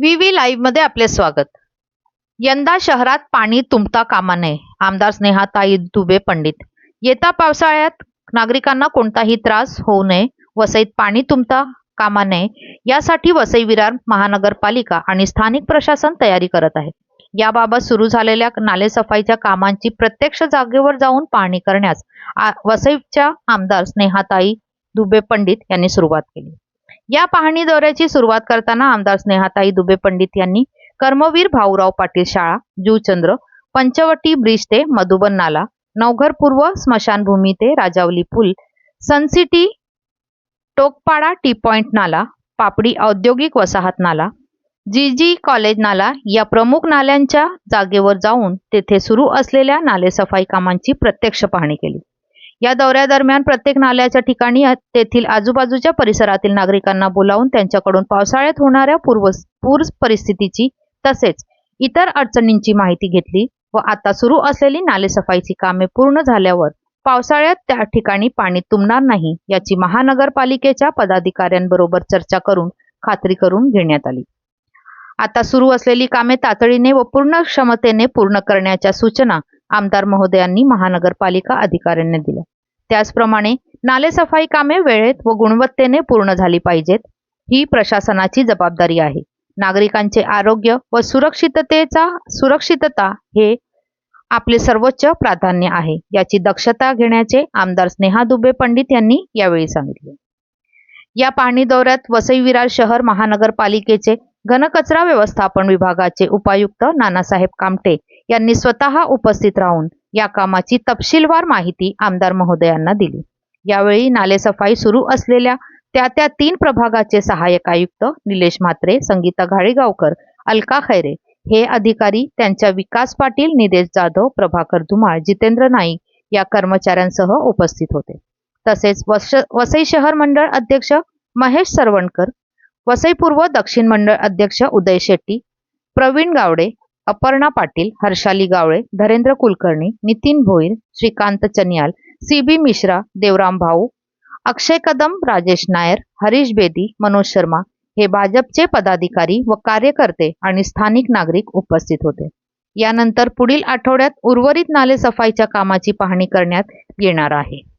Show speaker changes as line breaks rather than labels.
V V लाईव्हमध्ये आपले स्वागत. यंदा शहरात पाणी तुंबता कामा नये आमदार स्नेहाताई दुबे पंडित. येत्या पावसाळ्यात नागरिकांना कोणताही त्रास होऊ नये वसईत पाणी तुंबता कामा नये यासाठी वसई विरार महानगरपालिका आणि स्थानिक प्रशासन तयारी करत आहे. याबाबत सुरू झालेल्या नालेसफाईच्या कामांची प्रत्यक्ष जागेवर जाऊन पाहणी करण्यास वसईच्या आमदार स्नेहाताई दुबे पंडित यांनी सुरुवात केली. या पाहणी दौऱ्याची सुरुवात करताना आमदार स्नेहाताई दुबे पंडित यांनी कर्मवीर भाऊराव पाटील शाळा जूचंद्र पंचवटी ब्रिज ते मधुबन नाला नवघर पूर्व स्मशानभूमी ते राजावली पूल Sun City Tokpada T point नाला पापडी औद्योगिक वसाहत नाला जी जी कॉलेज नाला या प्रमुख नाल्यांच्या जागेवर जाऊन तेथे सुरू असलेल्या नालेसफाई कामांची प्रत्यक्ष पाहणी केली. या दौऱ्यादरम्यान प्रत्येक नाल्याच्या ठिकाणी तेथील आजूबाजूच्या परिसरातील नागरिकांना बोलावून त्यांच्याकडून पावसाळ्यात होणाऱ्या पूर्व पूर परिस्थितीची तसेच इतर अडचणींची माहिती घेतली व आता सुरू असलेली नालेसफाईची कामे पूर्ण झाल्यावर पावसाळ्यात त्या ठिकाणी पाणी तुंबणार नाही याची महानगरपालिकेच्या पदाधिकाऱ्यांबरोबर चर्चा करून खात्री करून घेण्यात आली. आता सुरू असलेली कामे तातडीने व पूर्ण क्षमतेने पूर्ण करण्याच्या सूचना आमदार महोदयांनी महानगरपालिका अधिकाऱ्यांना दिल्या त्याचप्रमाणे नालेसफाई कामे वेळेत व गुणवत्तेने पूर्ण झाली पाहिजेत ही प्रशासनाची जबाबदारी आहे. नागरिकांचे आरोग्य व सुरक्षिततेचा सुरक्षितता हे आपले सर्वोच्च प्राधान्य आहे याची दक्षता घेण्याचे आमदार स्नेहा दुबे पंडित यांनी यावेळी सांगितले. या पाहणी दौऱ्यात वसई विरार शहर महानगरपालिकेचे घनकचरा व्यवस्थापन विभागाचे उपायुक्त नानासाहेब कामटे यांनी स्वतः उपस्थित राहून या कामाची तपशीलवार माहिती आमदार महोदयांना दिली. यावेळी नालेसफाई सुरू असलेल्या त्या त्या तीन प्रभागाचे सहाय्यक आयुक्त निलेश म्हात्रे संगीता घाळीगावकर अलका खैरे हे अधिकारी त्यांच्या विकास पाटील निदेश जाधव प्रभाकर धुमाळ जितेंद्र नाईक या कर्मचाऱ्यांसह उपस्थित होते. तसेच वसई शहर मंडळ अध्यक्ष महेश सरवणकर वसई पूर्व दक्षिण मंडळ अध्यक्ष उदय शेट्टी प्रवीण गावडे अपर्णा पाटील हर्षाली गावळे धरेंद्र कुलकर्णी नितीन भोईर श्रीकांत चनियाल सी बी मिश्रा देवराम भाऊ अक्षय कदम राजेश नायर हरीश बेदी मनोज शर्मा हे भाजपचे पदाधिकारी व कार्यकर्ते आणि स्थानिक नागरिक उपस्थित होते. यानंतर पुढील आठवड्यात उर्वरित नाले सफाईच्या कामाची पाहणी करण्यात येणार आहे.